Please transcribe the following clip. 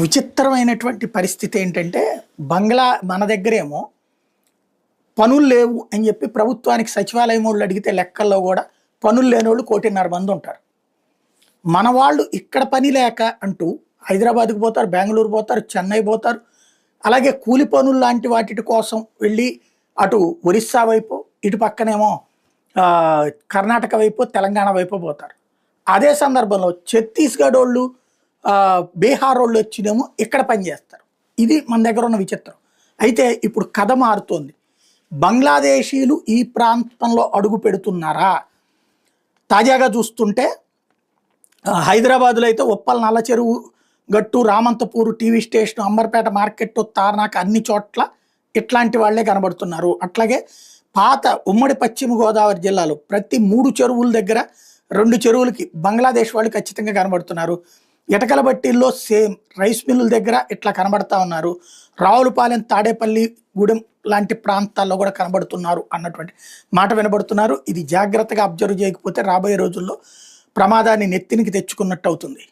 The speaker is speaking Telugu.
విచిత్రమైనటువంటి పరిస్థితి ఏంటంటే బంగ్లా మన దగ్గరేమో పనులు లేవు అని చెప్పి ప్రభుత్వానికి సచివాలయం వాళ్ళు అడిగితే లెక్కల్లో కూడా పనులు లేని వాళ్ళు కోటిన్నర మంది ఉంటారు. మన వాళ్ళు ఇక్కడ పని లేక అంటూ హైదరాబాద్కి పోతారు బెంగళూరు పోతారు చెన్నై పోతారు అలాగే కూలి పనులు లాంటి వాటి కోసం వెళ్ళి అటు ఒరిస్సా వైపు ఇటు పక్కనేమో కర్ణాటక వైపు తెలంగాణ వైపు పోతారు. అదే సందర్భంలో ఛత్తీస్గఢ్ వాళ్ళు బీహార్ వాళ్ళు వచ్చినేమో ఇక్కడ పనిచేస్తారు ఇది మన దగ్గర ఉన్న విచిత్రం. అయితే ఇప్పుడు కథ మారుతోంది. బంగ్లాదేశీలు ఈ ప్రాంతంలో అడుగు పెడుతున్నారా? తాజాగా చూస్తుంటే హైదరాబాదులో హైదరాబాద్లో అయితే ఉప్పల్ నల్ల చెరువు గట్టు Ramanthapur TV station Amberpet market Tarnaka అన్ని చోట్ల ఇట్లాంటి వాళ్ళే కనబడుతున్నారు. అట్లాగే పాత ఉమ్మడి పశ్చిమ గోదావరి జిల్లాలో ప్రతి మూడు చెరువుల దగ్గర రెండు చెరువులకి బంగ్లాదేశ్ వాళ్ళు ఖచ్చితంగా కనబడుతున్నారు. ఎటకలబట్టిల్లో సేమ్ రైస్ మిల్లుల దగ్గర ఇట్లా కనబడతా ఉన్నారు. రావులపాలెం తాడేపల్లి గూడెం లాంటి ప్రాంతాల్లో కూడా కనబడుతున్నారు అన్నటువంటి మాట వినబడుతున్నారు. ఇది జాగ్రత్తగా అబ్జర్వ్ చేయకపోతే రాబోయే రోజుల్లో ప్రమాదాన్ని నెత్తినికి తెచ్చుకున్నట్టు అవుతుంది.